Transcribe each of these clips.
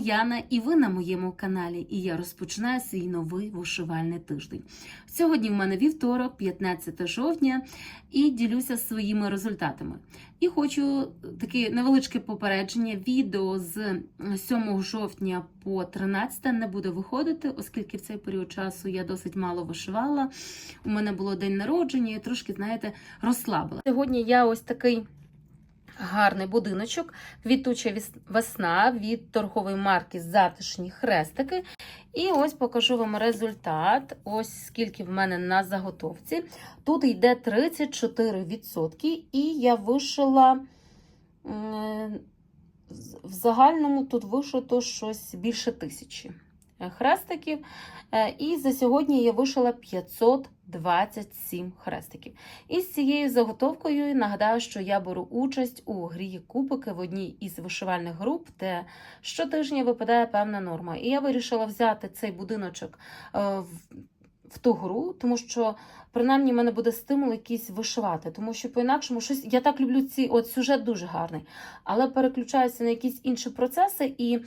Яна, і ви на моєму каналі. І я розпочинаю свій новий вишивальний тиждень. Сьогодні в мене вівторок, 15 жовтня, і ділюся своїми результатами. І хочу таке невеличке попередження. Відео з 7 жовтня по 13 не буде виходити, оскільки в цей період часу я досить мало вишивала. У мене було день народження, і трошки, знаєте, розслабила. Сьогодні я ось такий. Гарний будиночок, квітуча весна від торгової марки Затишні хрестики. І ось покажу вам результат. Ось скільки в мене на заготовці. Тут йде 34%, і я вишила в загальному тут вишито щось більше тисячі хрестиків. Е, І за сьогодні я вишила 527 хрестиків. І з цією заготовкою нагадаю, що я беру участь у грі кубики в одній із вишивальних груп, де щотижня випадає певна норма. І я вирішила взяти цей будиночок е, в, в ту гру, тому що принаймні в мене буде стимул якийсь вишивати, тому що по-інакшому щось я так люблю ці от сюжет дуже гарний, але переключаюся на якісь інші процеси, і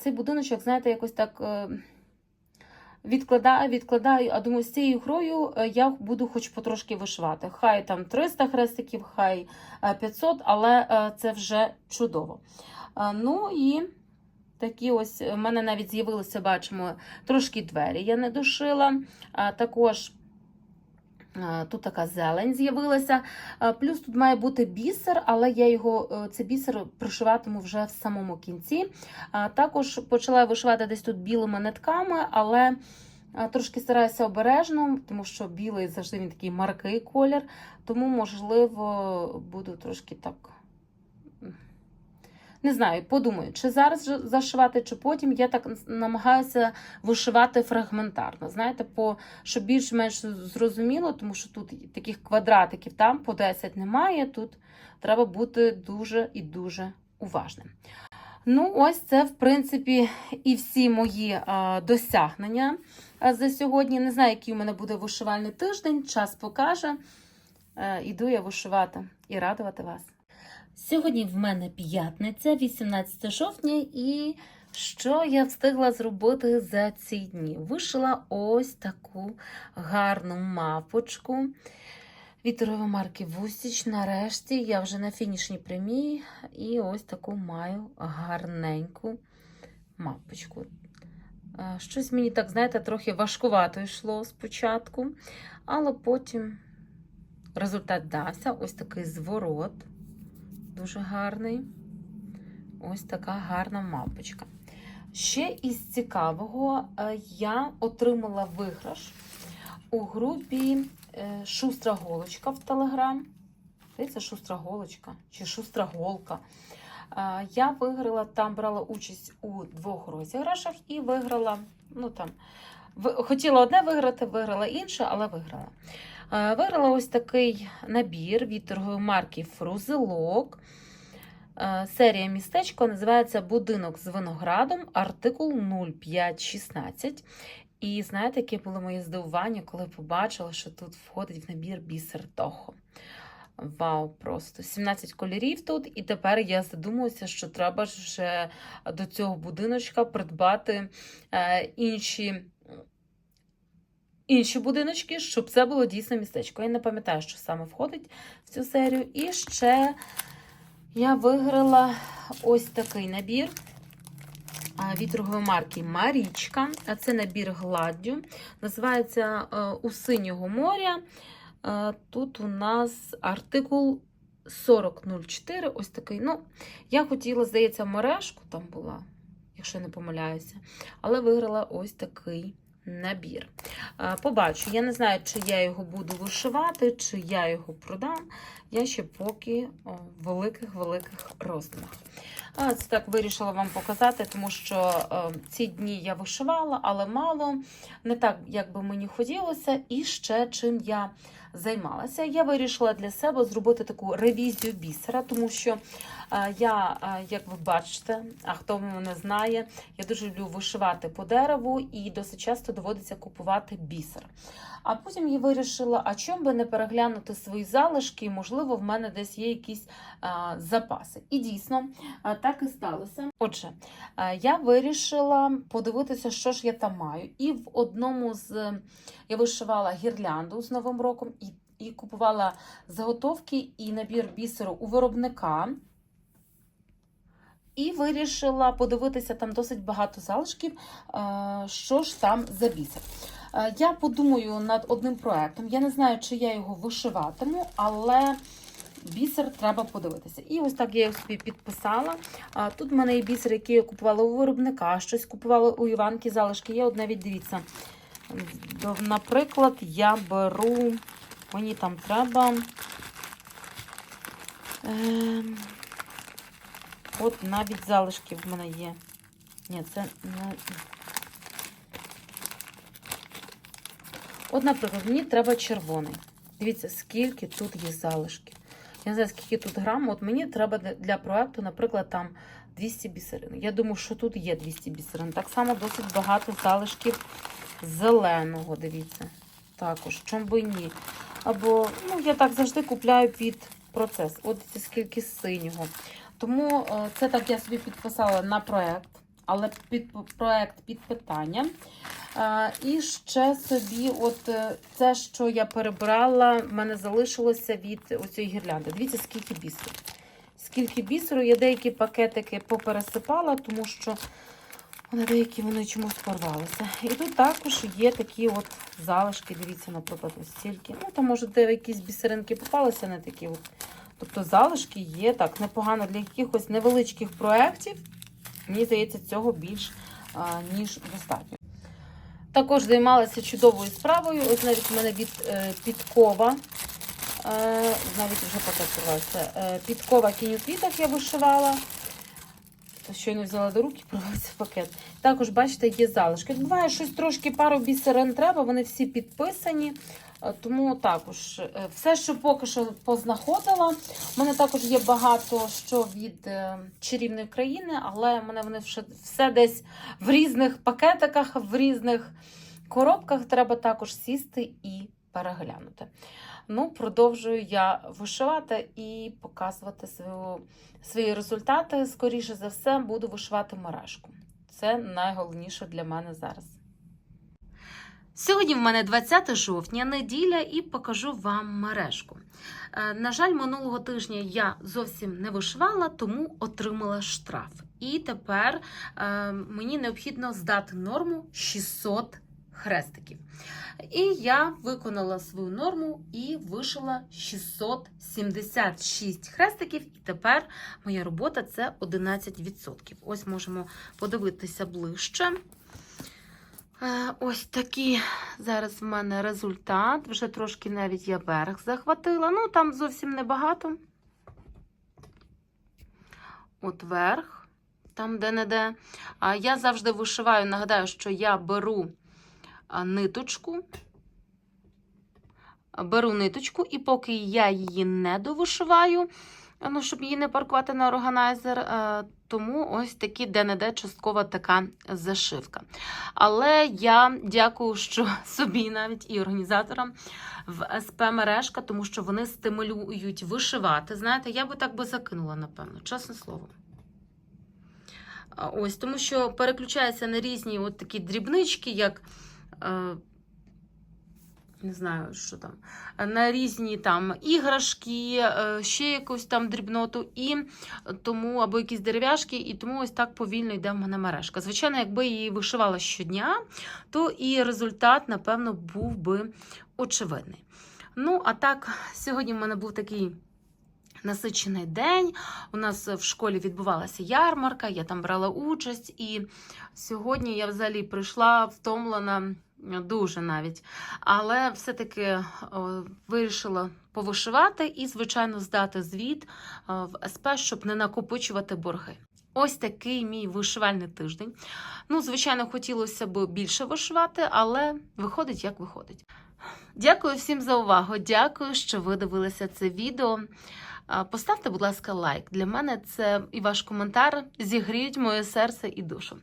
цей будиночок, знаєте, якось так. е, Відкладаю, відкладаю, а думаю, з цією грою е, я буду хоч потрошки вишивати. Хай там 300 хрестиків, хай е, 500, але е, це вже чудово. Ну і такі ось в мене навіть з'явилися, бачимо, трошки двері я не дошила. А Також е, тут така зелень з'явилася. Е, Плюс тут має бути бісер, але я його, е, цей бісер пришиватиму вже в самому кінці. А Також почала вишивати десь тут білими нитками, але трошки стараюся обережно, тому що білий завжди він такий маркий колір, тому, можливо, буду трошки так. Не знаю, подумаю, чи зараз зашивати, чи потім. Я так намагаюся вишивати фрагментарно. Знаєте, по, щоб більш-менш зрозуміло, тому що тут таких квадратиків там по 10 немає. Тут треба бути дуже і дуже уважним. Ну, ось це, в принципі, і всі мої а, досягнення за сьогодні. Не знаю, який у мене буде вишивальний тиждень, час покаже. Е, іду я вишивати і радувати вас. Сьогодні в мене п'ятниця, 18 жовтня, і що я встигла зробити за ці дні? Вишила ось таку гарну мапочку від торгової марки Вустіч. Нарешті я вже на фінішній прямій, і ось таку маю гарненьку мапочку. Е, Щось мені так, знаєте, трохи важкувато йшло спочатку, але потім результат дався. Ось такий зворот, дуже гарний. Ось така гарна мапочка. Ще із цікавого, е, я отримала виграш у групі е, Шустра Голочка в Телеграм. Здається, шустра голочка чи шустра голка. Е, Я виграла там, брала участь у двох розіграшах і виграла. Ну там хотіла одне виграти, виграла інше, але виграла. Е, Виграла ось такий набір від торгової марки Фрузелок. Е, Серія містечко називається Будинок з виноградом, артикул 0516. І знаєте, яке було моє здивування, коли побачила, що тут входить в набір бісер Тохо. Вау, просто 17 кольорів тут, і тепер я задумуюся, що треба ж до цього будиночка придбати е, інші, інші будиночки, щоб це було дійсно містечко. Я не пам'ятаю, що саме входить в цю серію. І ще я виграла ось такий набір від торгової марки Марічка. А Це набір гладдю. Називається е, У синього моря. Е, Тут у нас артикул 4004. Ось такий. Ну, я хотіла, здається, мережку там була, якщо не помиляюся. Але виграла ось такий набір. Побачу, я не знаю, чи я його буду вишивати, чи я його продам. Я ще поки в великих-великих роздумах. Це так вирішила вам показати, тому що ці дні я вишивала, але мало, не так, як би мені хотілося. І ще чим я займалася. Я вирішила для себе зробити таку ревізію бісера, тому що е, я, е, як ви бачите, а хто мене знає, я дуже люблю вишивати по дереву і досить часто доводиться купувати бісер. А потім я вирішила, а чому би не переглянути свої залишки, можливо, в мене десь є якісь запаси. І дійсно так і сталося. Отже, я вирішила подивитися, що ж я там маю. І в одному з я вишивала гірлянду з Новим роком і, купувала заготовки і набір бісеру у виробника. І вирішила подивитися там досить багато залишків, е, що ж там за бісер. Е, Я подумаю над одним проектом. Я не знаю, чи я його вишиватиму, але бісер треба подивитися. І ось так я його собі підписала. Тут в мене є бісер, який я купувала у виробника, щось купувала у Іванки залишки. Є от навіть дивіться. Наприклад, я беру, мені там треба. Ем, От навіть залишки в мене є. Ні, це не. От, наприклад, мені треба червоний. Дивіться, скільки тут є залишків. Я не знаю, скільки тут грам. От мені треба для проекту, наприклад, там 200 бісерин. Я думаю, що тут є 200 бісерин. Так само досить багато залишків зеленого, дивіться. Також, чому би ні. Або, ну, я так завжди купляю під процес. От скільки синього. Тому е, це так я собі підписала на проект, але під проект під питання. Е, І ще собі, от е, це, що я перебрала, в мене залишилося від оцієї гірлянди. Дивіться, скільки бісеру. Скільки бісеру, я деякі пакетики попересипала, тому що вони деякі вони чомусь порвалися. І тут також є такі от залишки. Дивіться, наприклад, ось стільки. Ну, там, може, де якісь бісеринки попалися, не такі от. Тобто залишки є так непогано для якихось невеличких проєктів. Мені здається, цього більш а, ніж достатньо. Також займалася чудовою справою. Ось навіть в мене від е, підкова. Е, навіть вже пакет. Е, підкова кінь я вишивала. Щойно взяла до руки, порвався пакет. Також, бачите, є залишки. Буває, щось трошки пару бісерин треба, вони всі підписані. Е, Тому також е, все, що поки що познаходила. У мене також є багато що від е, чарівної країни, але в мене вони все десь в різних пакетиках, в різних коробках. Треба також сісти і переглянути. Ну, продовжую я вишивати і показувати свою, свої результати. Скоріше за все, буду вишивати мережку. Це найголовніше для мене зараз. Сьогодні в мене 20 жовтня, неділя, і покажу вам мережку. Е, На жаль, минулого тижня я зовсім не вишивала, тому отримала штраф. І тепер е, мені необхідно здати норму 600 хрестиків. І я виконала свою норму і вишила 676 хрестиків. І тепер моя робота це 11%. Ось можемо подивитися ближче. Е, Ось такий зараз в мене результат. Вже трошки навіть я верх захватила. Ну, там зовсім небагато. От верх, там де-не-де. А я завжди вишиваю, нагадаю, що я беру ниточку. Беру ниточку, і поки я її не довишиваю, ну, щоб її не паркувати на органайзер, е, тому ось такі де-не-де часткова така зашивка. Але я дякую, що собі навіть і організаторам в СП мережка, тому що вони стимулюють вишивати. Знаєте, я би так би закинула, напевно, чесне слово. Ось, тому що переключається на різні от такі дрібнички, як. Е, не знаю, що там, на різні там іграшки, е, ще якусь там дрібноту, і тому, або якісь дерев'яшки, і тому ось так повільно йде в мене мережка. Звичайно, якби її вишивала щодня, то і результат, напевно, був би очевидний. Ну, а так, сьогодні в мене був такий. Насичений день. У нас в школі відбувалася ярмарка, я там брала участь, і сьогодні я взагалі прийшла втомлена дуже навіть. Але все-таки вирішила повишивати і, звичайно, здати звіт в СП, щоб не накопичувати борги. Ось такий мій вишивальний тиждень. Ну, звичайно, хотілося б більше вишивати, але виходить, як виходить. Дякую всім за увагу. Дякую, що ви дивилися це відео. Поставте, будь ласка, лайк. Для мене це і ваш коментар зігріють моє серце і душу.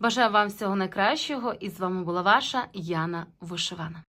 Бажаю вам всього найкращого, і з вами була ваша Яна Вишивана.